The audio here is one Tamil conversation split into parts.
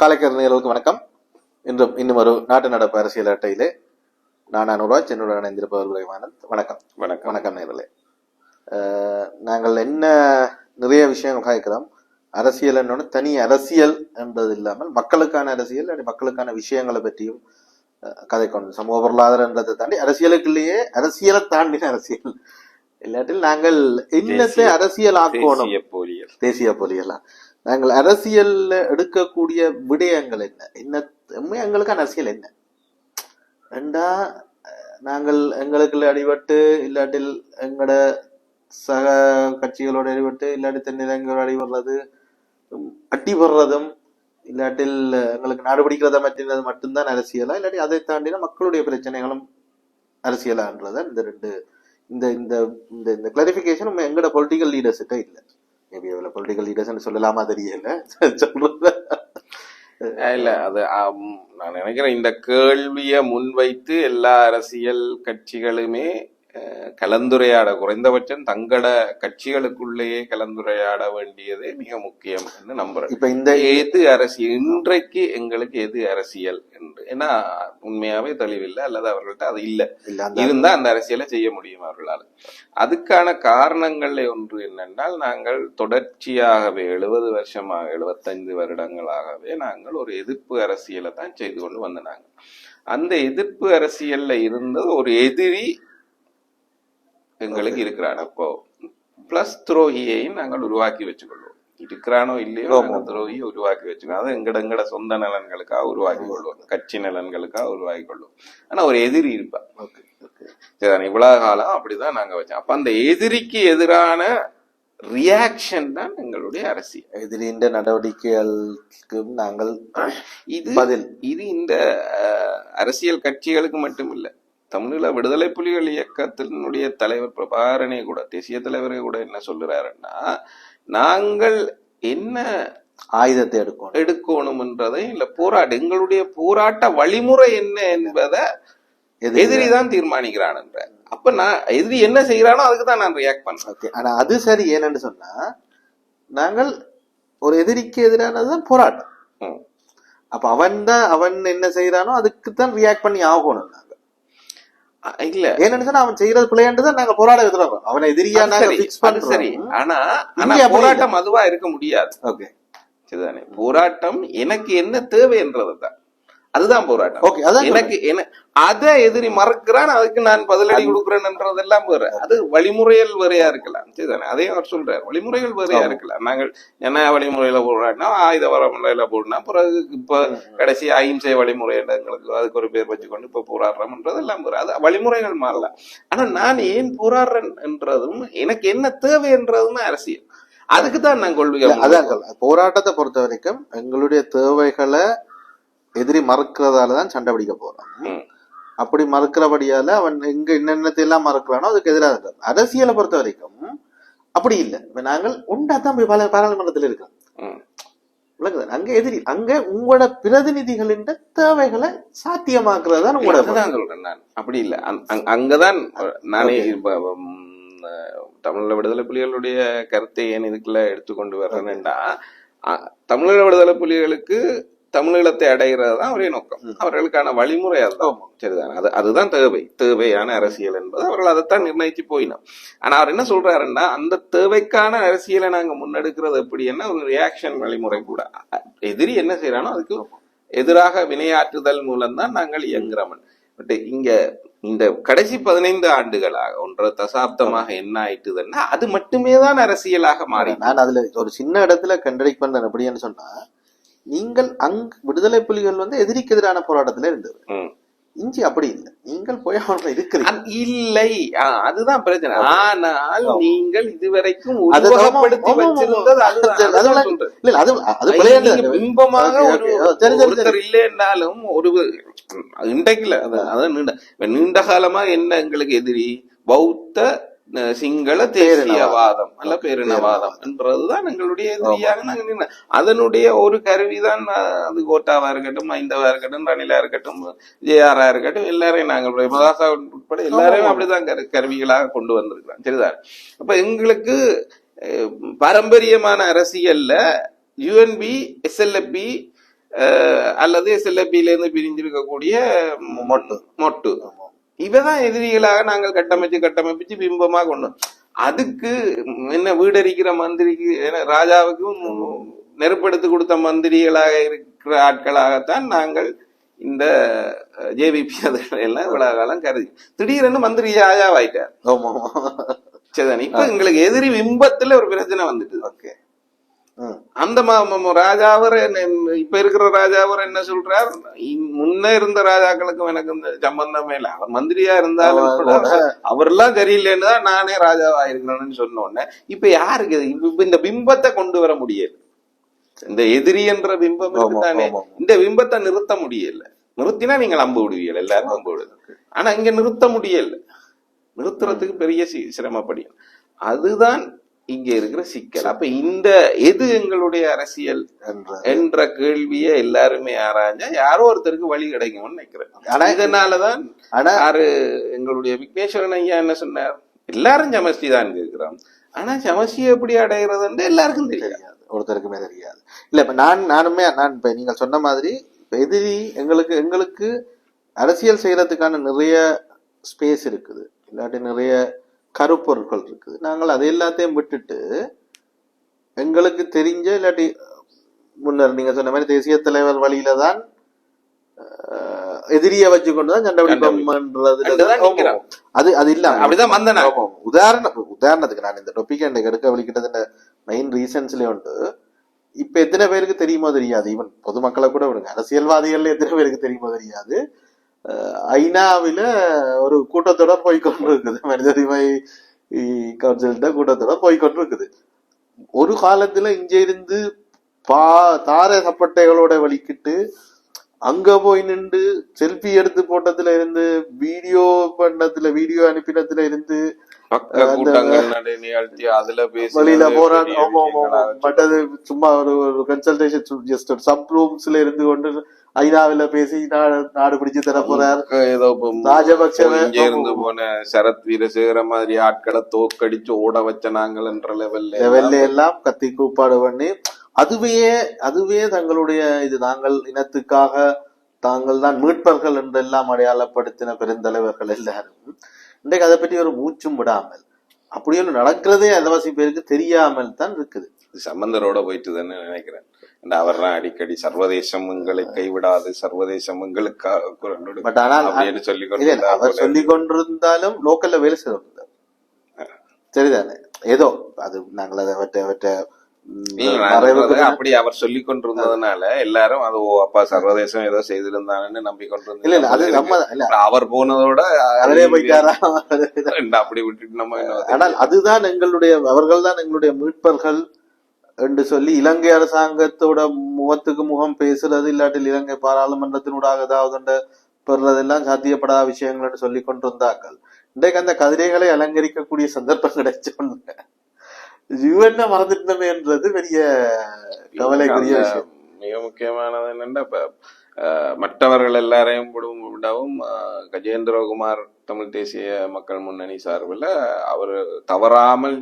காலைக்கர் நேர்களுக்கு வணக்கம். இன்றும் இன்னும் ஒரு நாட்டு நடப்பு அரசியல் அட்டையிலே நான் அனுராஜ் என்னுடன் இணைந்திருப்பவர் விரைவானந்த் வணக்கம். வணக்கம். வணக்கம் நேர்களே நாங்கள் என்ன நிறைய விஷயங்கள் கேட்கிறோம் அரசியல் என்னோட தனி அரசியல் என்றது இல்லாமல் மக்களுக்கான அரசியல் மக்களுக்கான விஷயங்களை பற்றியும் கதை கொண்டு சமூக பொருளாதாரன்றதை தாண்டி அரசியலுக்குள்ளேயே அரசியலை தாண்டின அரசியல். இல்லாட்டில் நாங்கள் என்னத்தை அரசியல் ஆக்கணும் தேசிய பொறியலா நாங்கள் அரசியல்ல எடுக்கக்கூடிய விடயங்கள் என்ன? என்ன எங்களுக்கு எங்களுக்கான அரசியல் என்ன? ரெண்டா நாங்கள் எங்களுக்குள்ள அடிபட்டு இல்லாட்டில் எங்களோட சக கட்சிகளோட அடிபட்டு இல்லாட்டி தென்னிலங்கையோட அடிபடுறது உம், அடிபடுறதும் இல்லாட்டில் எங்களுக்கு நாடு பிடிக்கிறத பற்றினது மட்டும்தான் அரசியலா? இல்லாட்டி அதை தாண்டின மக்களுடைய பிரச்சனைகளும் அரசியலான்றத இந்த ரெண்டு இந்த இந்த இந்த இந்த கிளாரிபிகேஷன் எங்களோட பொலிட்டிக்கல் லீடர்ஸ்கிட்ட இல்லை. மேபி அதில் பொலிட்டிக்கல் லீடர்ஸ்னு சொல்லலாமா தெரியல. சொல்றது இல்லை அது நான் நினைக்கிறேன் இந்த கேள்வியை முன்வைத்து எல்லா அரசியல் கட்சிகளுமே கலந்துரையாட குறைந்தபட்சம் தங்கள கட்சிகளுக்குள்ளேயே கலந்துரையாட வேண்டியது மிக முக்கியம் என்று நம்புறேன். இப்ப இந்த எது அரசியல் இன்றைக்கு எங்களுக்கு எது அரசியல் என்று ஏன்னா உண்மையாவே தெளிவில்லை அல்லது அவர்கள்ட்ட அது இல்லை. இருந்தா அந்த அரசியலை செய்ய முடியும் அவர்களால். அதுக்கான காரணங்கள்ல ஒன்று என்னென்றால் நாங்கள் தொடர்ச்சியாகவே எழுபது வருஷமாக எழுபத்தைந்து வருடங்களாகவே நாங்கள் ஒரு எதிர்ப்பு அரசியலை தான் செய்து கொண்டு வந்தனாங்க. அந்த எதிர்ப்பு அரசியல்ல இருந்தது ஒரு எதிரி எங்களுக்கு இருக்கிறான். அப்போ பிளஸ் துரோகியையும் நாங்கள் உருவாக்கி வச்சுக்கொள்வோம். இருக்கிறானோ இல்லையோ துரோகியை உருவாக்கி வச்சுக்கோம் அது எங்கட எங்கட சொந்த நலன்களுக்காக உருவாக்கி கொள்வோம். கட்சி நலன்களுக்காக உருவாக்கி கொள்வோம். ஆனா ஒரு எதிரி இருப்பான். Okay okay. சரி இவ்வளவு காலம் அப்படிதான் நாங்க வச்சோம். அப்ப அந்த எதிரிக்கு எதிரான ரியாக்ஷன் தான் எங்களுடைய அரசியல். எதிரின்ற நடவடிக்கைகளுக்கு நாங்கள் இது பதில். இது இந்த அரசியல் கட்சிகளுக்கு மட்டும் இல்ல தமிழீழ விடுதலை புலிகள் இயக்கத்தினுடைய தலைவர் பிரபாகரனே கூட தேசிய தலைவரே கூட என்ன சொல்லுறாருன்னா நாங்கள் என்ன ஆயுதத்தை எடுக்கணும்? எடுக்கணும்ன்றதை இல்ல போராட்ட எங்களுடைய போராட்ட வழிமுறை என்ன என்பதை எதிரி தான் தீர்மானிக்கிறான் என்ற அப்ப நான் எதிரி என்ன செய்யறானோ அதுக்கு தான் நான் ரியாக்ட் பண்றேன். ஆனா அது சரி ஏன்னு சொன்னா நாங்கள் ஒரு எதிரிக்கு எதிரானதுதான் போராட்டம். அப்ப அவன் தான் அவன் என்ன செய்யறானோ அதுக்கு தான் ரியாக்ட் பண்ணி ஆகணும். இல்ல. ஏன்னு சொன்னா அவன் செய்யறது பிள்ளைன்ட்டு தான் நாங்க போராட எதிர்க்கிறோம் அவனை எதிரியா நாங்க சரி, பிக்ஸ் ஆனா ஆனா போராட்டம் அதுவா இருக்க முடியாது. ஓகே. சரிதானே? போராட்டம் எனக்கு என்ன தேவை என்றதுதான் அதுதான் போராட்டம். ஓகே அதான் எனக்கு என்ன அதை எதிரி மறக்கிறான் அதுக்கு நான் பதிலடி கொடுக்குறேன்ன்றதெல்லாம் வேற. அது வழிமுறைகள் வேறையா இருக்கலாம். சரிதானே அதையும் அவர் சொல்றாரு. வழிமுறைகள் வேறையா ஆமா. இருக்கலாம். நாங்கள் என்ன வழிமுறையில போடுறோம்னா ஆயுத வழிமுறையில போடணும் பிறகு இப்ப கடைசி அஹிம்சை வழிமுறை எங்களுக்கு அதுக்கு ஒரு பேர் வச்சுக்கொண்டு இப்ப போராடுறோம்ன்றதெல்லாம் வேற. அது வழிமுறைகள் மாறலாம். ஆனா நான் ஏன் போராடுறேன் என்றதும் எனக்கு என்ன தேவை என்றதும் அரசியல். அதுக்கு தான் நான் கொள்கைகள் அதான். போராட்டத்தை பொறுத்த வரைக்கும் எங்களுடைய தேவைகளை எதிரி மறுக்கிறதால தான் சண்டை பிடிக்க போறான். அப்படி மறுக்கிறபடியால அவன் எங்க என்னென்னத்தை எல்லாம் மறுக்கிறானோ அதுக்கு எதிராக. அரசியலை பொறுத்த வரைக்கும் அப்படி இல்லை. நாங்கள் உண்டா தான் போய் பாராளுமன்றத்தில் இருக்கோம். அங்க எதிரி அங்க உங்களோட பிரதிநிதிகளின் தேவைகளை சாத்தியமாக்குறது தான் உங்களோட அதுதான் சொல்றேன் நான். அப்படி இல்ல. அங்- அங்- அங்கதான் நானே தமிழீழ விடுதலை புலிகளுடைய கருத்தை ஏன் இதுக்குள்ள எடுத்துக்கொண்டு வர்றேன்னா தமிழீழ விடுதலை புலிகளுக்கு தமிழீழத்தை அடைகிறது தான் ஒரே நோக்கம். அவர்களுக்கான வழிமுறை அதுதான். சரிதான்? அது அதுதான் தேவை. தேவையான அரசியல் என்பது அவர்கள் அதைத்தான் நிர்ணயிச்சு போயினோம். ஆனா அவர் என்ன சொல்றாருன்னா அந்த தேவைக்கான அரசியலை நாங்க முன்னெடுக்கிறது எப்படின்னா ஒரு ரியாக்ஷன் வழிமுறை கூட. எதிரி என்ன செய்யறானோ அதுக்கு எதிராக வினையாற்றுதல் மூலம்தான் நாங்கள் இயங்குறோம். பட் இங்க இந்த கடைசி பதினைந்து ஆண்டுகளாக ஒன்றரை தசாப்தமாக என்ன ஆயிட்டுதுன்னா அது மட்டுமே தான் அரசியலாக மாறி நான் அதுல ஒரு சின்ன இடத்துல கண்டடிக் பண்றேன் எப்படின்னு சொன்னா நீங்கள் அங் விடுதலை புலிகள் வந்து எதிரிக்கு எதிரான போராட்டத்துல இருந்தது. இஞ்சி அப்படி இல்லை. நீங்கள் போய் அவனை இருக்கிறீங்க இல்லை. அதுதான் பிரச்சனை. ஆனால் நீங்கள் இதுவரைக்கும் உருவகப்படுத்தி. வச்சிருந்தது. இல்ல அது அது விளையாண்டு சரி, ஒருத்தர் இல்லைன்னாலும் ஒரு இன்றைக்குல அது அதான் நீண்ட நீண்ட காலமா என்ன எங்களுக்கு எதிரி? பௌத்த சிங்கள தேசியவாதம் அல்ல பேரினவாதம் என்றதுதான் எங்களுடைய எதிரியாக நாங்க நின்ன அதனுடைய ஒரு கருவிதான் அது கோட்டாவா இருக்கட்டும் ஐந்தவா இருக்கட்டும் ரணிலா இருக்கட்டும் ஜேஆரா இருக்கட்டும் எல்லாரையும் நாங்கள் பிரேமதாசா உட்பட எல்லாரையும் அப்படிதான் கரு- கருவிகளாக கொண்டு வந்திருக்கிறோம் சரிதான் அப்ப எங்களுக்கு பாரம்பரியமான அரசியல்ல யுஎன்பி எஸ்எல்எப்பி அல்லது எஸ்எல்பில இருந்து பிரிஞ்சிருக்கக்கூடிய மொட்டு. மொட்டு. இவதான் எதிரிகளாக நாங்கள் கட்டமைச்சு கட்டமைச்சு பிம்பமா கொண்டு வந்தோம். அதுக்கு என்ன வீடரிக்கிற மந்திரிக்கு ராஜாவுக்கும் நெருப்படுத்தி கொடுத்த மந்திரிகளாக இருக்கிற ஆட்களாகத்தான் நாங்கள் இந்த ஜேவிபி எல்லாம் இவ்வளவு காலம் கருதி. திடீரென்னு மந்திரி ராஜாவாயிட்டார் ஆமா சரிதானே இப்ப எங்களுக்கு எதிரி பிம்பத்துல ஒரு பிரச்சனை வந்துட்டு ஓகே. அந்த ராஜாவர் இப்ப இருக்கிற ராஜாவர் என்ன சொல்றார்? முன்ன இருந்த ராஜாக்களுக்கும் எனக்கு இந்த சம்பந்தமே இல்ல. அவர் மந்திரியா இருந்தாலும் கூட அவரெல்லாம் சரியில்லைன்னு தான் நானே ராஜாவா இருக்கிறேன்னு சொன்ன உடனே இப்ப யாருக்கு? இப்ப இந்த பிம்பத்தை கொண்டு வர முடியல. இந்த எதிரி என்ற பிம்பம் இருக்குதானே? ஆமா. இந்த பிம்பத்தை நிறுத்த முடியல. நிறுத்தினா நீங்கள் அம்பு விடுவீங்க எல்லாரும் அம்பு விடுது ஆனா இங்க நிறுத்த முடியல. நிறுத்துறதுக்கு பெரிய சி- சிரமப்படி. அதுதான் இங்க இருக்கிற சிக்கல். அப்ப இந்த எது எங்களுடைய அரசியல் என்ற என்ற கேள்வியை எல்லாருமே ஆராய்ஞ்சா யாரோ ஒருத்தருக்கு வழி கிடைக்கும்னு நினைக்கிறேன். ஆனா இதனாலதான் ஆனா யாரு எங்களுடைய விக்னேஸ்வரன் ஐயா என்ன சொன்னார்? எல்லாரும் சமஸ்டி தான் கேட்கிறோம் ஆனா சமஸ்டியை எப்படி அடைகிறதுன்னு எல்லாருக்கும் தெரியாது. ஒருத்தருக்குமே தெரியாது. இல்ல இப்ப நான் நானுமே நான் இப்ப நீங்க சொன்ன மாதிரி இப்ப எதிரி எங்களுக்கு எங்களுக்கு அரசியல் செய்யறதுக்கான நிறைய ஸ்பேஸ் இருக்குது. இல்லாட்டி நிறைய கருப்பொருட்கள் இருக்குது. நாங்கள் அதை எல்லாத்தையும் விட்டுட்டு எங்களுக்கு தெரிஞ்ச இல்லாட்டி முன்னர் நீங்க சொன்ன மாதிரி தேசிய தலைவர் வழியில தான் எதிரியை வச்சு கொண்டு தான் சண்டை நிக்கிறோம். அது அது இல்லாம அப்படிதான் வந்தேன் நான். ஆமா. உதாரண உதாரணத்துக்கு நான் இந்த டொபிக் எனக்கு எடுக்க வலிக்கிட்டதுல மெயின் ரீசன்ஸ்ல உண்டு. இப்ப எத்தனை பேருக்கு தெரியுமோ தெரியாது. ஈவன் பொதுமக்களை கூட விடுங்க. அரசியல்வாதிகள்ல எத்தனை பேருக்கு தெரியுமோ தெரியாது. ஐநாவில ஒரு கூட்டத்தொடர் போய்கொண்டிருக்குது மனித உரிமை கவுன்சில்கிட்ட கூட்டத்தொடர் போய்கொண்டிருக்குது ஒரு காலத்துல இங்க இருந்து பா தார சப்பட்டைகளோட வலிக்கிட்டு அங்க போய் நின்று செல்ஃபி எடுத்து போட்டதுல இருந்து வீடியோ பண்ணதுல வீடியோ அனுப்பினதுல இருந்து பக்க கூட்டங்கள் நடை நிகழ்த்தி அதுல பேசி வெளியில போறான் ஆமா ஆமா ஆமா. பட் அது சும்மா ஒரு ஒரு கன்சல்டேஷன் ஜஸ்ட் ஒரு சப் ரூம்ஸ்ல இருந்து கொண்டு ஐநாவில பேசி நாடு நாடு பிடிச்சு தர போறார். ஏதோ இருந்து போன சரத் வீரசேகர மாதிரி ஆட்களை தோக்கடிச்சு ஓட வச்ச நாங்கள் என்ற லெவல்ல லெவல்ல எல்லாம் கத்தி கூப்பாடு பண்ணி அதுவே அதுவே தங்களுடைய இது நாங்கள் இனத்துக்காக தாங்கள் தான் மீட்பர்கள் என்றெல்லாம் அடையாளப்படுத்தின பெருந்தலைவர்கள் எல்லாரும். இன்றைக்கு அதை பற்றி ஒரு மூச்சும் விடாமல் அப்படி ஒன்று நடக்கிறதே அந்தவாசி பேருக்கு தெரியாமல் தான் இருக்குது. சம்பந்தரோட போயிட்டு தானே நினைக்கிறேன். இந்த அவர்லாம் அடிக்கடி சர்வதேசம் உங்களை கைவிடாது சர்வதேசம் கொடுக்கும் பட் ஆனால் அவர் சொல்லி கொண்டிருந்தாலும் லோக்கல்ல வேலை செய்வாங்க சரிதானே? ஏதோ அது நாங்கள் அதை அவற்றை அவற்றை அப்படி அவர் சொல்லி கொண்டிருந்ததுனால எல்லாரும் அது ஓ அப்பா சர்வதேசம் ஏதோ செய்திருந்தாங்கன்னு நம்பிக்கொண்டிருந்தாங்க அவர் போனதோட அவரே போயிட்டாரா? அப்படி விட்டுட்டு நம்ம ஆனால் அதுதான் எங்களுடைய அவர்கள் தான் எங்களுடைய மீட்பர்கள் என்று சொல்லி இலங்கை அரசாங்கத்தோட முகத்துக்கு முகம் பேசுறது இல்லாட்டில் இலங்கை பாராளுமன்றத்தினூடாக ஏதாவது பெறுறதெல்லாம் சாத்தியப்படாத விஷயங்கள் என்று சொல்லி கொண்டிருந்தார்கள் இன்றைக்கு அந்த கதிரைகளை அலங்கரிக்கக்கூடிய சந்தர்ப்பம் கிடைச்சோன்னு யுவனை மறந்துட்டோமே என்றது பெரிய கவலைக்குரிய மிக முக்கியமானது என்னன்னா இப்ப மற்றவர்கள் எல்லாரையும் விடவும் கஜேந்திரகுமார் தமிழ் தேசிய மக்கள் முன்னணி சார்பில் அவர் தவறாமல்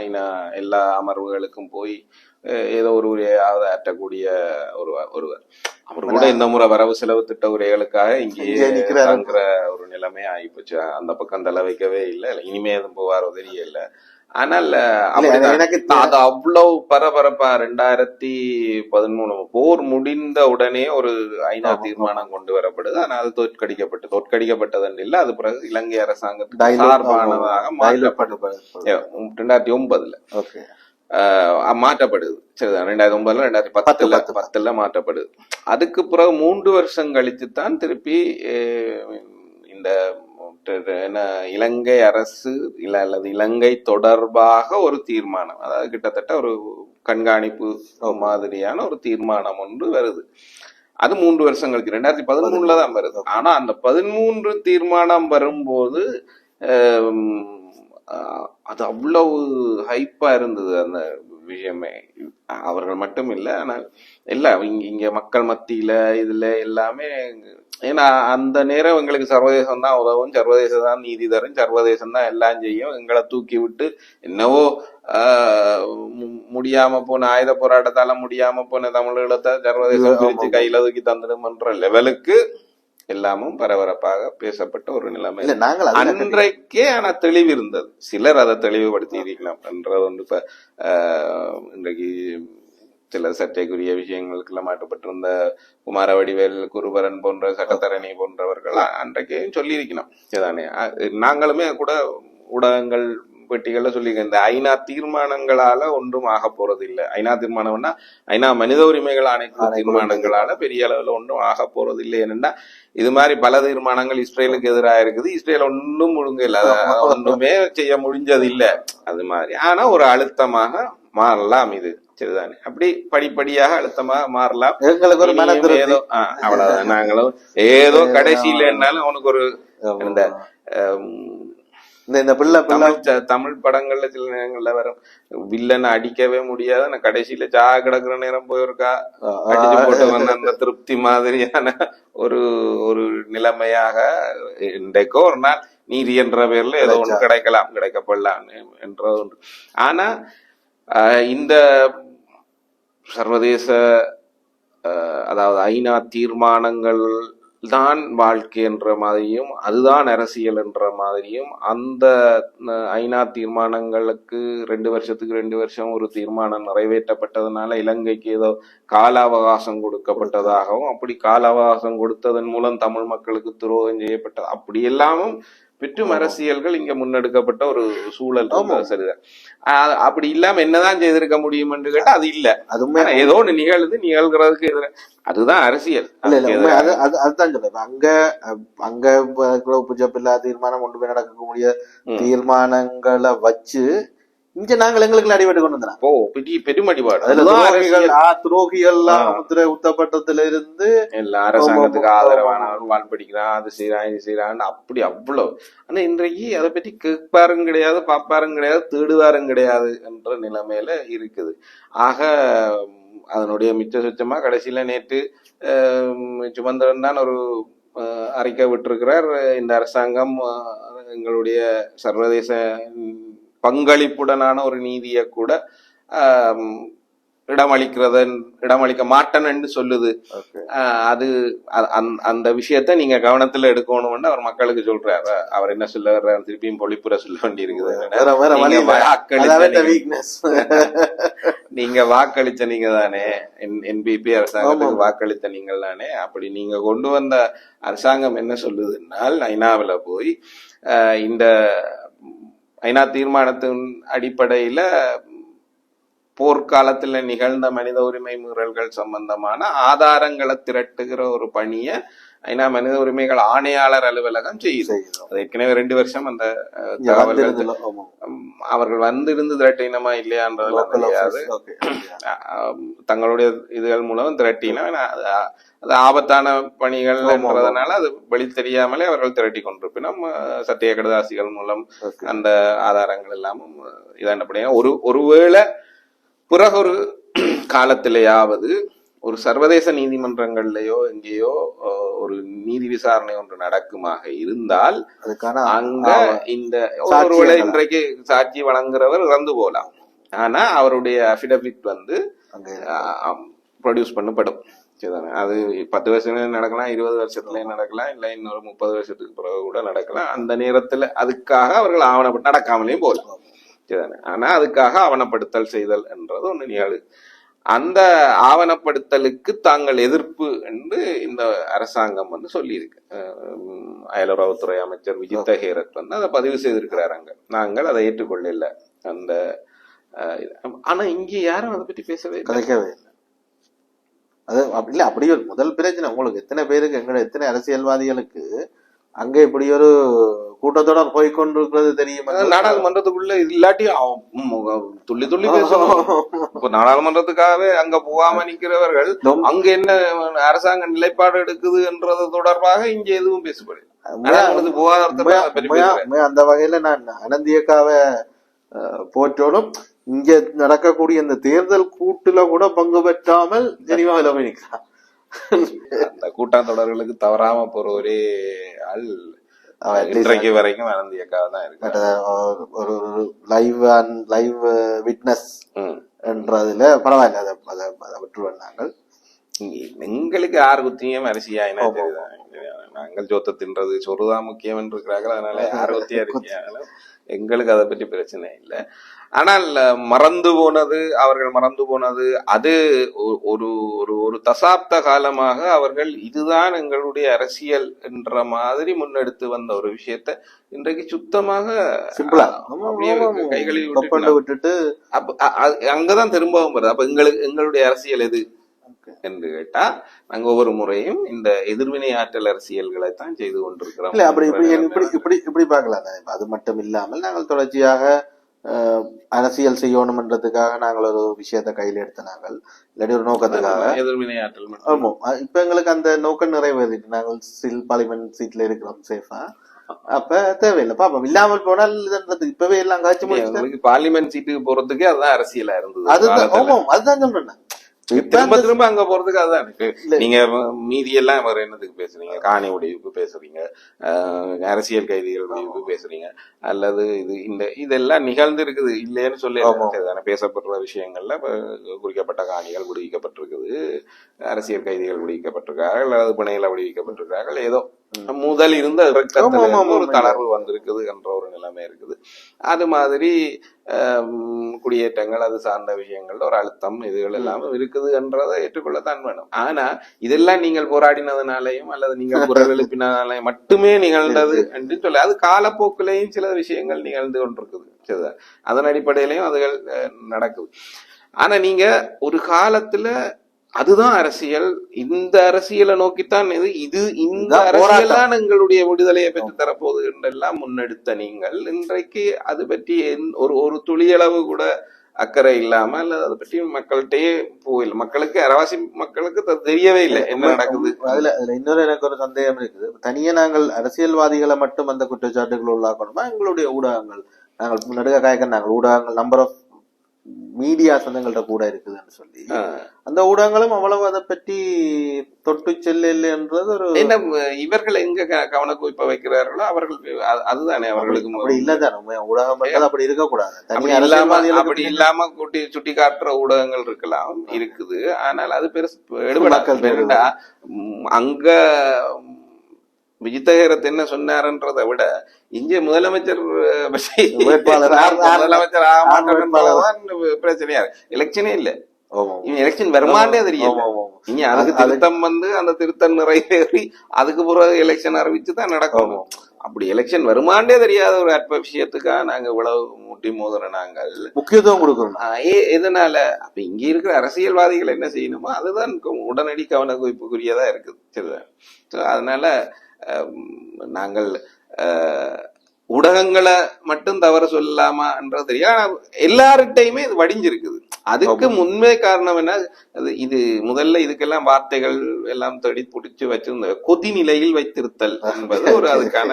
ஐநா எல்லா அமர்வுகளுக்கும் போய் ஏதோ ஒரு உரையாவது ஆற்றக்கூடிய ஒரு ஒருவர். அவர் கூட இந்த முறை வரவு செலவு திட்ட உரைகளுக்காக இங்கேயே ஒரு நிலைமை ஆயிப்போச்சு அந்த பக்கம் தலை வைக்கவே இல்லை. இனிமே எதுவும் போவாரோ தெரியல. ஆனால். எனக்கு அது அவ்வளவு பரபரப்பா ரெண்டாயிரத்தி பதிமூணு போர் முடிந்த உடனே ஒரு ஐநா. தீர்மானம் கொண்டு வரப்படுது ஆனா அது தோற்கடிக்கப்பட்டு தோற்கடிக்கப்பட்டது இல்ல அது பிறகு இலங்கை அரசாங்கத்துக்கு சார்பானதாக. ரெண்டாயிரத்தி ஒன்பதுல மாற்றப்படுது சரிதான் ரெண்டாயிரத்தி ஒன்பதுல ரெண்டாயிரத்தி பத்துல பத்து, பத்து. பத்துல மாற்றப்படுது அதுக்கு பிறகு மூன்று வருஷம் கழித்து தான் திருப்பி இந்த என்ன இலங்கை அரசு இல்ல அல்லது இலங்கை தொடர்பாக ஒரு தீர்மானம் அதாவது கிட்டத்தட்ட ஒரு கண்காணிப்பு மாதிரியான ஒரு தீர்மானம் ஒன்று வருது. அது மூன்று வருஷம் கழிச்சு ரெண்டாயிரத்தி பதிமூணுல தான் வருது. ஆனா அந்த பதிமூன்று தீர்மானம் வரும்போது அது அவ்வளவு ஹைப்பா இருந்தது அந்த விஷயமே. அவர்கள் மட்டும் இல்ல ஆனா எல்லாம் இங்க இங்க மக்கள் மத்தியில இதுல எல்லாமே ஏன்னா அந்த நேரம் எங்களுக்கு சர்வதேசம் தான் உதவும் சர்வதேசம் தான் நீதி தரும் சர்வதேசம் தான் எல்லாம் செய்யும். எங்களை தூக்கி விட்டு என்னவோ முடியாம போன ஆயுத போராட்டத்தால முடியாம போன தமிழீழத்தை சர்வதேசம் பிரிச்சு கையில தூக்கி தந்துடும்ன்ற லெவலுக்கு எல்லாமும் பரபரப்பாக பேசப்பட்ட ஒரு நிலைமை. நாங்கள் அன்றைக்கே ஆனா தெளிவு இருந்தது சிலர் அதை தெளிவுபடுத்தி இருக்கலாம் என்றது வந்து இப்ப இன்றைக்கு சில சர்ச்சைக்குரிய விஷயங்களுக்கெல்லாம் மாட்டுப்பட்டிருந்த குமார வடிவேல் குருபரன் போன்ற சட்டத்தரணி போன்றவர்கள் அன்றைக்கே சொல்லியிருக்கணும். இதுதானே நாங்களுமே கூட ஊடகங்கள் பெட்டிகள்ல சொல்லியிருக்கேன் இந்த ஐநா தீர்மானங்களால ஒன்றும் ஆக போறது இல்ல ஐநா தீர்மானம்னா ஐநா மனித உரிமைகள் ஆணைக்குழு தீர்மானங்களால பெரிய அளவுல ஒன்றும் ஆக போறது இல்லை என்னன்னா இது மாதிரி பல தீர்மானங்கள் இஸ்ரேலுக்கு எதிராக இருக்குது. இஸ்ரேல் ஒன்றும் முழுங்க இல்ல ஒன்றுமே செய்ய முடிஞ்சது இல்ல அது மாதிரி. ஆனா ஒரு அழுத்தமாக மாறலாம் இது. சரிதானே அப்படி படிப்படியாக அழுத்தமாக மாறலாம். எங்களுக்கு ஒரு மன ஏதோ அவ்வளவுதான். நாங்களும் ஏதோ கடைசியில என்னாலும் அவனுக்கு ஒரு இந்த இந்த இந்த பிள்ளை பிள்ளை. தமிழ் படங்கள்ல சில நேரங்கள்ல வரும். வில்லனை அடிக்கவே முடியாது. நான் கடைசியில சா கிடக்குற நேரம் போயிருக்கா? அடிச்சு போட்டு வந்த அந்த திருப்தி மாதிரியான ஒரு ஒரு நிலைமையாக இன்றைக்கோ ஒரு நாள் நீதி என்ற பேர்ல ஏதோ ஒன்று கிடைக்கலாம் கிடைக்கப்படலாம் என்ற ஒன்று. ஆனா இந்த சர்வதேச அதாவது ஐநா தீர்மானங்கள் தான் வாழ்க்கை என்ற மாதிரியும் அதுதான் அரசியல் என்ற மாதிரியும் அந்த ஐநா தீர்மானங்களுக்கு ரெண்டு வருஷத்துக்கு ரெண்டு வருஷம் ஒரு தீர்மானம் நிறைவேற்றப்பட்டதுனால இலங்கைக்கு ஏதோ கால அவகாசம் கொடுக்கப்பட்டதாகவும் அப்படி கால அவகாசம் கொடுத்ததன் மூலம் தமிழ் மக்களுக்கு துரோகம் செய்யப்பட்டது. அப்படி எல்லாமும் பெற்றும் அரசியல்கள் இங்க முன்னெடுக்கப்பட்ட ஒரு சூழல் சரிதான். அப்படி இல்லாம என்னதான் செய்திருக்க முடியும் என்று கேட்டா அது இல்ல. அது உண்மை ஆனா ஏதோ ஒண்ணு நிகழுது நிகழ்கிறதுக்கு எதிர அதுதான் அரசியல். அதுதான் சொல்றேன். அங்க அங்க இருக்கிற உப்புச்சப்பில்லா தீர்மானம் கொண்டு போய் நடக்கக்கூடிய ம். தீர்மானங்களை வச்சு இங்க நாங்கள் எங்களுக்கு அடிபட்டு கொண்டு வந்தோம் ஓ பெரிய அதுல அதுதான் துரோகிகள். உத்தப்பட்டதுல இருந்து எல்லா அரசாங்கத்துக்கு. ஆதரவானவன் வாழ் படிக்கிறான் அது செய்யறான் இது செய்யறான்னு அப்படி அவ்வளவு. ஆனா இன்றைக்கு அதை பத்தி கேட்பாரும் கிடையாது பாப்பாரும் கிடையாது தேடுவாரும் கிடையாது என்ற நிலைமையில இருக்குது. ஆக அதனுடைய மிச்ச சுச்சமா கடைசியில நேற்று சுமந்திரன் தான் ஒரு அறிக்கை விட்டிருக்கிறார். இந்த அரசாங்கம் எங்களுடைய சர்வதேச பங்களிப்புடனான ஒரு நீதியை கூட ஆம், இடமளிக்கிறதன் இடமளிக்க மாட்டேன்னு சொல்லுது. அது அந்த- விஷயத்த நீங்க கவனத்துல எடுக்கணும்னு அவர் மக்களுக்கு சொல்றாரு. அவர் என்ன சொல்ல வர்றாரு திருப்பியும் பொழிப்புற சொல்ல வேண்டி இருக்குது நீங்க. வாக்களிச்ச அதாவது நீங்க- தானே என்பிபி அரசாங்கத்துக்கு. வாக்களித்த நீங்கள் தானே அப்படி நீங்க கொண்டு வந்த அரசாங்கம் என்ன சொல்லுதுன்னால் ஐநாவுல போய் இந்த ஐநா தீர்மானத்தின் அடிப்படையில போர்க்காலத்துல நிகழ்ந்த மனித உரிமை மீறல்கள் சம்பந்தமான ஆதாரங்களை திரட்டுகிற ஒரு பணியை ஐநா மனித உரிமைகள் ஆணையாளர் அலுவலகம் செய்யுது. அது ஏற்கனவே ரெண்டு வருஷம் அந்த தகவல்கள் அவர்கள் வந்திருந்து திரட்டினமா இல்லையான்றதெல்லாம் தெரியாது. தங்களுடைய இதுகள் மூலம் திரட்டினா அது ஆபத்தான பணிகள். என்றதுனால அது வெளி தெரியாமலே அவர்கள் திரட்டி கொண்டிருப்பினும் சத்திய கடதாசிகள் மூலம் அந்த ஆதாரங்கள் எல்லாமும் இதாண்டபடியாக ஒரு ஒருவேளை பிறகு ஒரு காலத்திலேயாவது ஒரு சர்வதேச நீதிமன்றங்கள்லயோ எங்கேயோ ஒரு நீதி விசாரணை ஒன்று நடக்குமாக இருந்தால் அதுக்கான அங்க இந்த? ஒருவேளை இன்றைக்கு சாட்சி வழங்குறவர் இறந்து போலாம் ஆனா அவருடைய அபிடபிட் வந்து ப்ரொடியூஸ் பண்ணப்படும். சரிதானே? அது பத்து வருஷத்துல நடக்கலாம் இருபது வருஷத்துல நடக்கலாம் இல்ல இன்னொரு முப்பது வருஷத்துக்கு பிறகு கூட நடக்கலாம். அந்த நேரத்துல அதுக்காக அவர்கள் ஆவணப்பட்டு நடக்காமலேயும் போகலாம். சரிதானே? ஆனா அதுக்காக ஆவணப்படுத்தல் செய்தல் என்றது ஒண்ணு நிகழு அந்த ஆவணப்படுத்தலுக்கு தாங்கள் எதிர்ப்பு என்று இந்த அரசாங்கம் வந்து சொல்லியிருக்கு. அயலுறவுத்துறை அமைச்சர் விஜித்த ஹேரத் வந்து அதை பதிவு செய்திருக்கிறார் அங்க. நாங்கள் அதை ஏற்றுக்கொள்ளல. அந்த. ஆனா இங்க யாரும் அதை பத்தி பேசவே இல்லை. கதைக்கவே இல்லை. அது இல்ல அப்படி ஒரு முதல் பிரச்சனை. உங்களுக்கு எத்தனை பேருக்கு எங்க எத்தனை அரசியல்வாதிகளுக்கு அங்க இப்படி ஒரு கூட்டத்தோட போய் கொண்டிருக்கிறது தெரியுமா நாடாளுமன்றத்துக்குள்ள இல்லாட்டி துள்ளி துள்ளி பேசணும் இப்ப நாடாளுமன்றத்துக்காகவே அங்க போகாம நிக்கிறவர்கள் அங்க என்ன அரசாங்க நிலைப்பாடு எடுக்குது என்றது தொடர்பாக இங்க எதுவும் உண்மையா அந்த வகையில நான் அனந்தியக்காவை அஹ், போற்றோடும் இங்க நடக்கக்கூடிய இந்த தேர்தல் கூட்டுல கூட பங்கு பெற்றாமல் ஜெனிவாவில போய் நிக்கிறான். அந்த கூட்டாந்தொடர்களுக்கு தவறாம போற ஒரே ஆள் இன்றைக்கு வரைக்கும் ஆனந்தி அக்காவை தான் இருக்கு பட் ஒரு லைவ் லைவ் விட்னஸ். என்றதுல பரவாயில்ல அதை அதை விட்டுருவோம் நாங்கள் எங்களுக்கு யாரு குத்தியும் அரிசியா என்ன நாங்கள் ஜோத்த தின்றது சொருதான் முக்கியம் என்று இருக்கிறார்கள் அதனால யார் குத்தியா இருக்கியாலும் எங்களுக்கு அதை பற்றி பிரச்சனை இல்லை. ஆனால் மறந்து போனது அவர்கள் மறந்து போனது அது ஒரு ஒரு ஒரு தசாப்த காலமாக அவர்கள் இதுதான் எங்களுடைய அரசியல் என்ற மாதிரி முன்னெடுத்து வந்த ஒரு விஷயத்த இன்றைக்கு சுத்தமாக சிம்பிளா கைகளில் விட்டுட்டு. அப்ப அங்கதான் திரும்பவும் வருது. அப்ப எங்களுக்கு எங்களுடைய அரசியல் எது? என்று கேட்டா நாங்க ஒவ்வொரு முறையும் இந்த எதிர்வினை ஆற்றல் அரசியல்களை தான் செய்து கொண்டிருக்கிறோம் இல்ல அப்படி இப்படி இப்படி இப்படி இப்படி பார்க்கலாம் அது மட்டும் இல்லாமல் நாங்கள் தொடர்ச்சியாக அரசியல் செய்யணும்ன்றதுக்காக நாங்கள் ஒரு விஷயத்தை கையில் எடுத்த நாங்கள் இல்லாட்டி ஒரு நோக்கத்துக்காக. எதிர்வினை ஆற்றல் ஆமா. இப்ப எங்களுக்கு அந்த நோக்கம் நிறைவேறிட்டு நாங்கள் ஸ்டில் பார்லிமெண்ட் சீட்ல இருக்கிறோம் சேஃபா அப்ப தேவையில்லை. பாப்போம். இல்லாமல் போனால் இதுன்றது இப்பவே எல்லாம் காட்சி பார்லிமெண்ட் சீட்டுக்கு போறதுக்கே அதுதான் அரசியலா இருந்தது. அதுதான். அதுதான் சொல்றேன் திரும்ப திரும்ப அங்க போறதுக்கு இல்ல. நீங்க மீதி எல்லாம் வேற என்னத்துக்கு பேசுறீங்க? காணி உடைவுக்கு பேசுறீங்க. அரசியல் கைதிகள் உடைவுக்கு பேசுறீங்க. அல்லது இது இந்த இதெல்லாம் நிகழ்ந்து இருக்குது. இல்லைன்னு சொல்லி பேசப்படுற விஷயங்கள்ல குறிக்கப்பட்ட காணிகள் விடுவிக்கப்பட்டிருக்குது அரசியல் கைதிகள் விடுவிக்கப்பட்டிருக்கார்கள் அல்லது பிணையில விடுவிக்கப்பட்டிருக்கார்கள் ஏதோ முதல் இருந்த ஒரு. தளர்வு வந்திருக்குது என்ற ஒரு நிலைமை இருக்குது. அது மாதிரி குடியேற்றங்கள் அது சார்ந்த விஷயங்கள் ஒரு அழுத்தம் இதுகள் எல்லாம் இருக்குது என்றதை ஏற்றுக்கொள்ளத்தான் வேணும். ஆனா இதெல்லாம் நீங்கள் போராடினதுனாலையும் அல்லது நீங்கள் குரல் எழுப்பினதுனாலையும் மட்டுமே நிகழ்ந்தது என்று சொல்ல அது காலப்போக்கிலையும் சில விஷயங்கள் நிகழ்ந்து கொண்டிருக்குது? அதன் அடிப்படையிலையும் அதுகள் நடக்குது. ஆனா நீங்க ஒரு காலத்துல அதுதான் அரசியல். இந்த அரசியலை நோக்கித்தான் இது. இது இந்த இதுதான் அரசியல் போராட்டம். தான் எங்களுடைய விடுதலையை பெற்று தரப்போகுது என்றெல்லாம் முன்னெடுத்த நீங்கள். இன்றைக்கு அது பற்றி ஒரு ஒரு துளியளவு கூட அக்கறை இல்லாம அல்லது அதை பற்றி மக்கள்கிட்டயே போயில்லை மக்களுக்கு அரவாசி மக்களுக்கு தெரியவே இல்லை என்ன நடக்குது. அதுல அதுல இன்னொரு எனக்கு ஒரு சந்தேகம் இருக்குது. தனியா நாங்கள் அரசியல்வாதிகளை மட்டும் அந்த குற்றச்சாட்டுகள் உள்ளாக்கணுமா? எங்களுடைய ஊடகங்கள். நாங்கள் நடுக காய்க்க நாங்கள் ஊடகங்கள் நம்பர் ஆஃப் மீடியாஸ் வந்து எங்கள்கிட்ட கூட இருக்குதுன்னு சொல்லி. அந்த ஊடகங்களும் அவ்வளவு அதை பற்றி தொட்டு செல்லன்றது ஒரு என்ன இவர்கள் எங்க க- கவனக்குவிப்ப வைக்கிறார்களோ அவர்கள் அது- அதுதானே அவர்களுக்கு அப்படி இல்லதான் உண்மை. ஊடகம் அப்படி இருக்கக்கூடாது. தனி இல்லாம அப்படி இல்லாம கூட்டி சுட்டி காட்டுற ஊடகங்கள் இருக்கலாம் இருக்குது. ஆனால் அது பெருசு ம், அங்க விஜித்தகரத் என்ன சொன்னாருன்றதை விட இங்க முதலமைச்சர் முதலமைச்சர் ஆக பிரச்சனையா எலெக்ஷனே இல்ல. எலெக்ஷன் வருமானே ஆமா. இங்க அதுக்கு அது- திருத்தம் வந்து அந்த திருத்தம் நிறைவேறி அதுக்கு பிறகு எலெக்ஷன் அறிவிச்சு தான் நடக்கும். அப்படி எலெக்ஷன் வருமானே தெரியாத ஒரு அற்ப விஷயத்துக்கா நாங்க இவ்வளவு முட்டி மோதுற நாங்கள். முக்கியத்துவம் கொடுக்கணும். எதனால? அப்ப இங்க இருக்கிற அரசியல்வாதிகள் என்ன செய்யணுமோ அதுதான் உடனடி கவன குவிப்புக்குரியதா இருக்குது சரிதான் அதனால நாங்கள் ஊடகங்களை மட்டும் தவறு சொல்லலாமான்றது தெரியும் ஆனா எல்லார்கிட்டையுமே இது வடிஞ்சிருக்குது. அதுக்கு முன்மே காரணம் என்ன? அது இது முதல்ல இதுக்கெல்லாம் வார்த்தைகள் எல்லாம் தேடி பிடிச்சு வச்சிருந்த கொதிநிலையில் வைத்திருத்தல் என்பது ஒரு அதுக்கான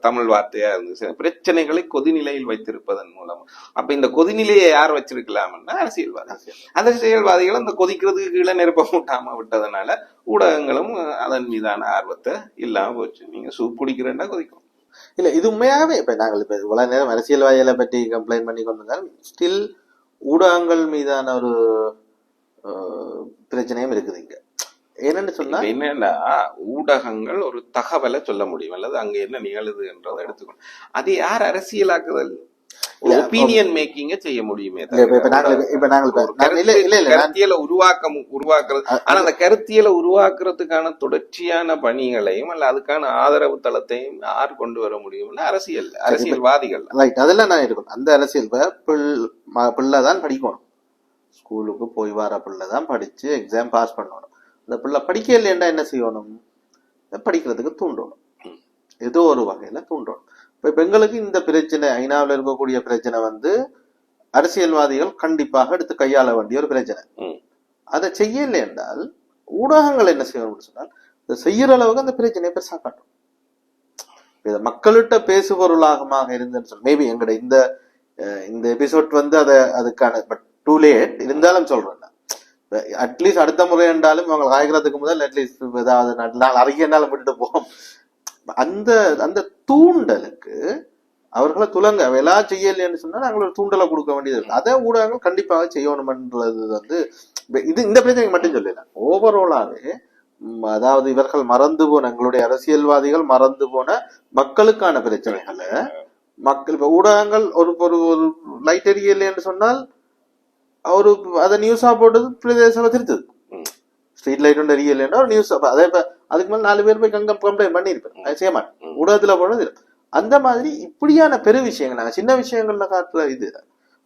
தமிழ் வார்த்தையா இருந்துச்சு பிரச்சனைகளை கொதிநிலையில் வைத்திருப்பதன் மூலம். அப்ப இந்த கொதிநிலையை யார் வச்சிருக்கலாம்னா அரசியல்வாதி. அரசியல்வாதிகள் அந்த கொதிக்கிறதுக்கு கீழே நெருப்ப மூட்டாம விட்டதுனால ஊடகங்களும் அதன் மீதான ஆர்வத்தை இல்லாம போச்சு. நீங்க சூப் குடிக்கிறேன்னா கொதிக்கும். இல்ல இது உண்மையாவே இப்ப நாங்கள் இப்ப இவ்வளவு நேரம் அரசியல்வாதிகளை பற்றி கம்ப்ளைண்ட் பண்ணி கொண்டிருந்தாலும் ஸ்டில் ஊடகங்கள் மீதான ஒரு பிரச்சனையும் இருக்குது இங்க. என்னன்னு சொன்னா என்னன்னா ஊடகங்கள் ஒரு தகவலை சொல்ல முடியும். அல்லது அங்க என்ன நிகழுது என்றதை எடுத்துக்கணும் அது யார் அரசியலாக்குதல்? ஒப்பீனியன் மேக்கிங்க செய்ய முடியுமே இப்ப- நாங்கள் இப்ப- இல்ல இல்ல இல்ல கருத்தியலை உருவாக்க உருவாக்குறது. ஆனா அந்த கருத்தியலை உருவாக்குறதுக்கான தொடர்ச்சியான பணிகளையும் அல்ல அதுக்கான ஆதரவு தளத்தையும் யார் கொண்டு வர முடியும்னா அரசியல் அரசியல்வாதிகள். ரைட் அதெல்லாம் நான் இருக்கணும் அந்த அரசியல் பிள்ளை தான் படிக்கணும். ஸ்கூலுக்கு போய் வர பிள்ளை தான் படிச்சு எக்ஸாம் பாஸ் பண்ணணும். அந்த பிள்ளை படிக்க இல்லையண்டா என்ன செய்யணும்? படிக்கிறதுக்கு தூண்டணும். ஏதோ ஒரு வகையில தூண்டணும். இப்ப பெண்களுக்கு இந்த பிரச்சனை ஐநாவில் இருக்கக்கூடிய பிரச்சனை வந்து அரசியல்வாதிகள் கண்டிப்பாக எடுத்து கையாள வேண்டிய ஒரு பிரச்சனை. அதை செய்யலை என்றால் ஊடகங்கள் என்ன செய்யணும்னு சொன்னால் இதை செய்யற அளவுக்கு அந்த பிரச்சனையை பெருசா காட்டும் இதை மக்கள்கிட்ட பேசுபொருளாகமாக இருந்துன்னு சொல்லி மேபி எங்கட இந்த இந்த எபிசோட் வந்து அதை அதுக்கான பட் டூ லேட் இருந்தாலும் சொல்றேன். அட்லீஸ்ட் அடுத்த முறை என்றாலும் இவங்க காய்க்கிறதுக்கு முதல் அட்லீஸ்ட் ஏதாவது நாள் அறிக்கை என்னாலும் விட்டுட்டு போவோம் அந்த அந்த தூண்டலுக்கு அவர்களை துலங்க எல்லாம் செய்யலைன்னு சொன்னா நாங்கள் ஒரு தூண்டலை கொடுக்க வேண்டியது இருக்கு. அதை ஊடகங்கள் கண்டிப்பாக செய்யணும்ன்றது வந்து இது இந்த பிரச்சனைக்கு மட்டும் சொல்லல. ஓவராலாவே அதாவது இவர்கள் மறந்து போன எங்களுடைய அரசியல்வாதிகள் மறந்து போன மக்களுக்கான பிரச்சனைகளை மக்கள் இப்போ ஊடகங்கள் ஒரு ஒரு ஒரு லைட் எரியலைன்னு சொன்னால் ஒரு அதை நியூஸா போட்டது பிரதேசம் திருத்தது. ஸ்ட்ரீட் லைட் ஒன்று எரியலைன்னா ஒரு நியூஸ் அதே இப்ப அதுக்கு மேல நாலு பேர் போய் கங்க கம்ப்ளைண்ட் பண்ணியிருப்பேன். அது செய்ய மாட்டேன். ஊடகத்துல போனது இல்ல. அந்த மாதிரி இப்படியான பெரு விஷயங்கள் நாங்க சின்ன விஷயங்கள்ல காட்டுற இது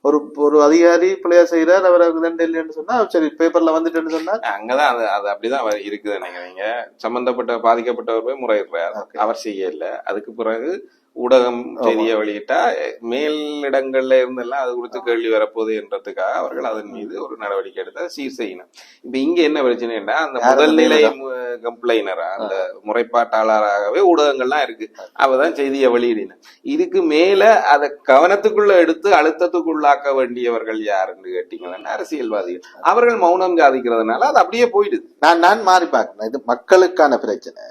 ஒரு ஒரு அதிகாரி பிள்ளையா செய்யறார் அவர் இல்லைன்னு சொன்னா சரி பேப்பர்ல வந்துட்டுன்னு சொன்னா. அங்கதான் அது அது அப்படிதான் இருக்குது நினைக்கிறீங்க சம்பந்தப்பட்ட பாதிக்கப்பட்டவர் போய் முறையிடுறார். அவர் செய்யல. அதுக்கு பிறகு ஊடகம் செய்தியை வெளியிட்டா மேலிடங்கள்ல இருந்தெல்லாம் அது குறித்து கேள்வி வரப்போகுது என்றதுக்காக அவர்கள் அதன் மீது ஒரு நடவடிக்கை எடுத்து சீர் செய்யணும். இப்ப இங்க என்ன பிரச்சனைன்னா அந்த முதல்நிலை மேலிடம்? கம்ப்ளைனரா அந்த முறைப்பாட்டாளராகவே ஊடகங்கள்லாம் இருக்கு. அவதான் செய்தியை வெளியிடின இதுக்கு மேல அதை கவனத்துக்குள்ள எடுத்து அழுத்தத்துக்குள்ளாக்க வேண்டியவர்கள் யாருன்னு கேட்டீங்கன்னா அரசியல்வாதிகள். அவர்கள் மௌனம் சாதிக்கிறதுனால அது அப்படியே போயிடுது. நான் நான் மாறி பார்க்கணும். இது மக்களுக்கான பிரச்சனை.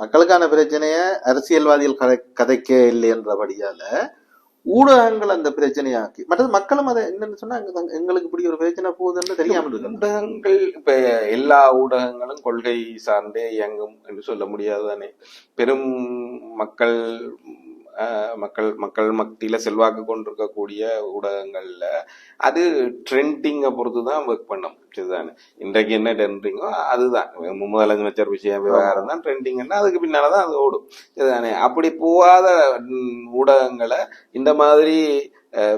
மக்களுக்கான பிரச்சனையை அரசியல்வாதிகள் கதை கதைக்க இல்லை என்றபடியால ஊடகங்கள் அந்த பிரச்சனையாக்கி மற்றது மக்களும் அதை என்னன்னு சொன்னா எங்களுக்கு இப்படி ஒரு பிரச்சனை போகுதுன்னு தெரியாம இருக்கு ஊடகங்கள் இப்ப எல்லா ஊடகங்களும் கொள்கை சார்ந்தே இயங்கும் என்று சொல்ல முடியாது தானே பெரும் மக்கள் மக்கள் மக்கள் மத்தியில செல்வாக்கு கொண்டிருக்கக்கூடிய ஊடகங்கள்ல அது ட்ரெண்டிங்கை பொறுத்து தான் ஒர்க் பண்ணும் சரிதானே இன்றைக்கு என்ன ட்ரெண்டிங்கோ அதுதான். முதலமைச்சர் விஷயம் விவகாரம் தான் ட்ரெண்டிங்னா அதுக்கு பின்னாலதான் அது ஓடும். சரிதானே? அப்படி போகாத ஊடகங்களை இந்த மாதிரி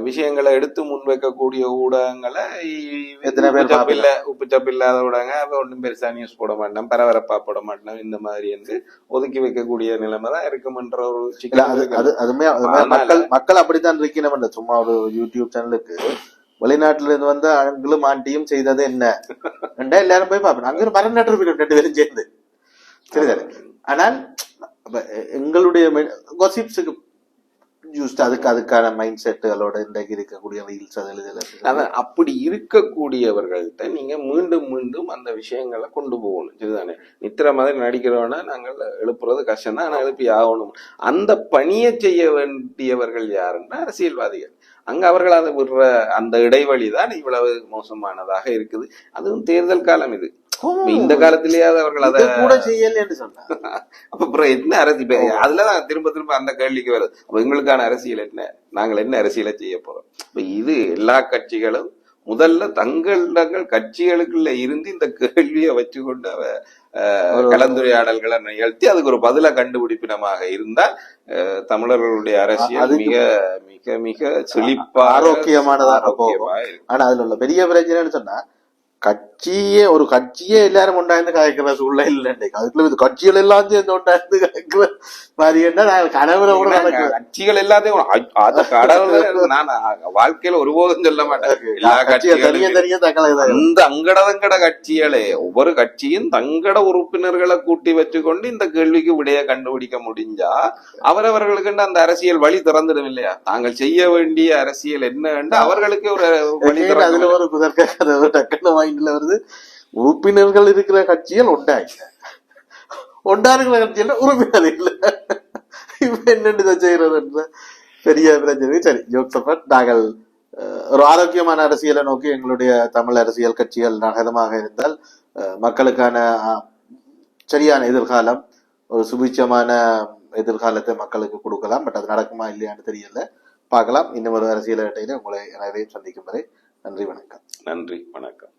விஷயங்களை எடுத்து முன்வைக்கக்கூடிய ஊடகங்களை இ- எத்தனை பேர் உப்பு சப்பு இல்ல உப்பு சப்பு இல்லாத ஊடகங்க. அப்ப ஒன்றும் பெருசா நியூஸ் போட மாட்டோம். பரபரப்பா போட மாட்டோம். இந்த மாதிரி என்று ஒதுக்கி வைக்கக்கூடிய நிலைமை தான் இருக்குமென்ற ஒரு சிக்கல் மக்கள் மக்கள் அப்படித்தான் இருக்கணும் சும்மா ஒரு யூடியூப் சேனலுக்கு வெளிநாட்டுல இருந்து வந்து ஆண்களும் ஆண்டியும் செய்தது என்ன? எல்லாரும் போய் பார்ப்போம். அங்க ஒரு மரம் நட்டு ரெண்டு பேரும் சேர்ந்து. சரிதானே? ஆனால் எங்களுடைய கொசிப்ஸுக்கு ஜூஸ்ட் அதுக்கு அதுக்கான மைண்ட் செட்டுகளோட இன்றைக்கு இருக்கக்கூடிய ரீல்ஸ் அதில் இதில் அதான் அப்படி இருக்கக்கூடியவர்கள்ட்ட நீங்க மீண்டும் மீண்டும் அந்த விஷயங்களை கொண்டு போகணும். சரிதானே? நித்திர மாதிரி நடிக்கிறோன்னா நாங்கள் எழுப்புறது கஷ்டம் தான் ஆனால் எழுப்பி ஆகணும். அந்த பணியை செய்ய வேண்டியவர்கள் யாருன்னா அரசியல்வாதிகள். அங்க அவர்கள் அதை விடுற அந்த இடைவெளி தான் இவ்வளவு மோசமானதாக இருக்குது. அதுவும் தேர்தல் காலம் இது. இந்த காலத்திலேயாவது அவர்கள் அதை கூட செய்யலன்னு சொன்னா அப்ப அப்புறம் என்ன அரசியல் அதுலதான் திரும்ப திரும்ப அந்த கேள்விக்கு வருது. அப்ப எங்களுக்கான அரசியல் என்ன? நாங்கள் என்ன அரசியலை செய்ய போறோம்? இப்ப இது எல்லா கட்சிகளும் முதல்ல தங்கள் கட்சிகளுக்குள்ள இருந்து இந்த கேள்வியை வச்சுக்கொண்டு அவ கலந்துரையாடல்களை நிகழ்த்தி அதுக்கு ஒரு பதில கண்டுபிடிப்பினமாக இருந்தால் தமிழர்களுடைய அரசியல் மிக மிக மிக செழிப்பா ஆரோக்கியமானதாக போகும். ஆனா அதுல உள்ள பெரிய பிரச்சனைன்னு சொன்னா கட்சியே ஒரு கட்சியே எல்லாரும் உண்டாந்து காய்க்கிற சூழ்நிலை இல்லை. அதுக்குள்ள இது கட்சிகள் எல்லாம் சேர்ந்து உண்டாந்து காய்க்கிற மாதிரி என்ன கனவுல கூட கட்சிகள் எல்லாத்தையும் நான் வாழ்க்கையில ஒருபோதும் சொல்ல மாட்டேன் எல்லா கட்சிகளும் தனிய தங்களை அந்த அங்கட தங்கட கட்சிகளே ஒவ்வொரு கட்சியும் தங்கட உறுப்பினர்களை கூட்டி வச்சுக்கொண்டு இந்த கேள்விக்கு விடைய கண்டுபிடிக்க முடிஞ்சா அவரவர்களுக்கு அந்த அரசியல் வழி திறந்துடும் இல்லையா தாங்கள் செய்ய வேண்டிய அரசியல் என்ன அவர்களுக்கு ஒரு வழி அதுல ஒரு ஒரு டக்குன்னு மைண்ட்ல வருது உறுப்பினர்கள் இருக்கிற கட்சிகள் இல்லை. ஒண்டா இருக்கிற கட்சியில் உறுப்பினர் இல்லை. இப்ப என்னன்னு இதை பெரிய பிரச்சனை. சரி ஜோக்ஸ் நாங்கள் ஒரு ஆரோக்கியமான அரசியலை நோக்கி எங்களுடைய தமிழ் அரசியல் கட்சிகள் நகரமாக இருந்தால் அஹ், மக்களுக்கான சரியான எதிர்காலம் ஒரு சுபிட்சமான எதிர்காலத்தை மக்களுக்கு கொடுக்கலாம். பட் அது நடக்குமா இல்லையான்னு தெரியல. பார்க்கலாம். இன்னும் ஒரு அரசியல் இடையில உங்களை அனைவரையும் சந்திக்கும் வரை நன்றி வணக்கம். நன்றி வணக்கம்.